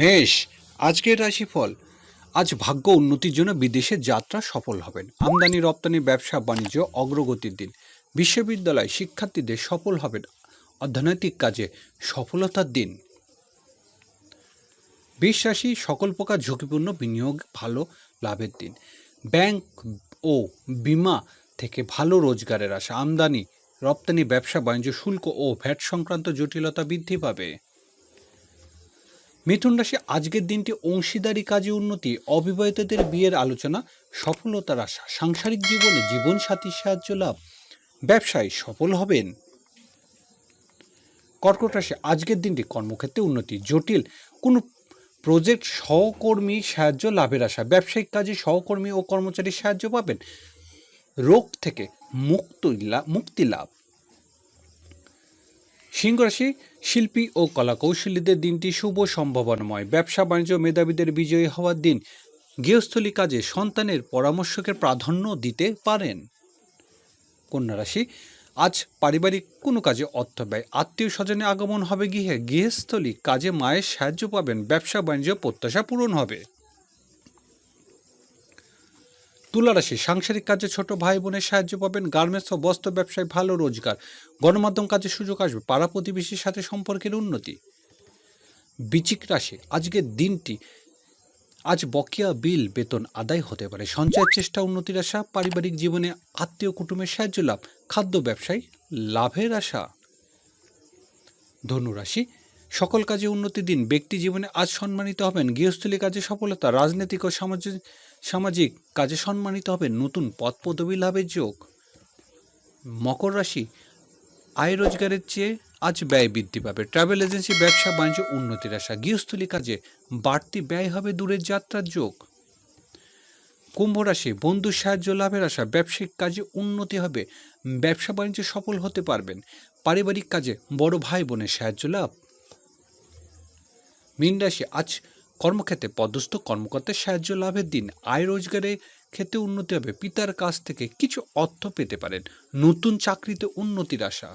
মেষ আজকের রাশিফল। আজ ভাগ্য উন্নতির জন্য বিদেশে যাত্রা সফল হবেন। আমদানি, রপ্তানি, ব্যবসা, বাণিজ্য, অগ্রগতির দিন। বিশ্ববিদ্যালয় শিক্ষার্থীদের সফল হবেন। অর্থনৈতিক কাজে সফলতার দিন। বিশ্বাসী সকল প্রকার ঝুঁকিপূর্ণ বিনিয়োগ, ভালো লাভের দিন। ব্যাংক ও বিমা থেকে ভালো রোজগারের আশা। আমদানি, রপ্তানি, ব্যবসা, বাণিজ্য, শুল্ক ও ভ্যাট সংক্রান্ত জটিলতা বৃদ্ধি পাবে। মিথুন রাশি আজকের দিনটি অংশীদারি কাজে উন্নতি, অবিবাহিতদের বিয়ের আলোচনা, সফলতার আশা, সাংসারিক জীবনে, জীবনসাথীর সাহায্য লাভ। ব্যবসায় সফল হবেন। কর্কট রাশি আজকের দিনটি কর্মক্ষেত্রে উন্নতি, জটিল। কোনো প্রজেক্ট সহকর্মী সাহায্য লাভের আশা, ব্যবসায়িক কাজে সহকর্মী ও কর্মচারীর সাহায্য পাবেন। রোগ থেকে মুক্ত লা- মুক্তি লাভ। সিংহ রাশি শিল্পী ও কলাকৌশলীদের দিনটি শুভ সম্ভাবনাময়। ব্যবসা, বাণিজ্য, মেধাবীদের বিজয়ী হওয়ার দিন। গৃহস্থলী কাজে সন্তানের পরামর্শকে প্রাধান্য দিতে পারেন। কন্যা রাশি, আজ পারিবারিক কোনো কাজে অর্থ ব্যয়। আত্মীয় স্বজনে আগমন হবে গৃহে। গৃহস্থলী কাজে মায়ের সাহায্য পাবেন। ব্যবসা, বাণিজ্য প্রত্যাশা পূরণ হবে। তুলা রাশি সাংসারিক কাজে ছোট ভাই বোনের সাহায্য পাবেন গার্মেন্টস ও বস্ত্র ব্যবসায় ভালো রোজগার। গণমাধ্যম কাজে সুযোগ আসবে, পাড়া প্রতিবেশীর সাথে সম্পর্কের উন্নতি। বিচিক রাশি, আজকের দিনটি, আজ বকেয়া বিল, বেতন আদায় হতে পারে। সঞ্চয়ের চেষ্টা, উন্নতির আশা, পারিবারিক জীবনে আত্মীয় কুটুমের সাহায্য লাভ, খাদ্য ব্যবসায় লাভের আশা। ধনুরাশি সকল কাজে উন্নতি দিন, ব্যক্তি জীবনে আজ সম্মানিত হবেন, গৃহস্থলী কাজে সফলতা, রাজনৈতিক ও সামাজিক সামাজিক কাজে সম্মানিত হবে নতুন পদ পদবী লাভের যোগ। মকর রাশি, আয় রোজগারের চেয়ে আজ ব্যয় বৃদ্ধি পাবে। ট্রাভেল এজেন্সি, ব্যবসা, বাণিজ্য, উন্নতির আশা, গৃহস্থলী কাজে বাড়তি ব্যয় হবে দূরের যাত্রার যোগ। কুম্ভ রাশি বন্ধুর সাহায্য লাভের আশা, ব্যবসায়িক কাজে উন্নতি হবে, ব্যবসা বাণিজ্যে সফল হতে পারবেন, পারিবারিক কাজে বড় ভাই বোনের সাহায্য লাভ। মীন রাশি, আজ কর্মক্ষেত্রে পদস্থ কর্মকর্তার সাহায্য লাভের দিন আয় রোজগারের ক্ষেত্রে উন্নতি হবে। পিতার কাছ থেকে কিছু অর্থ পেতে পারেন। নতুন চাকরিতে উন্নতির আশা।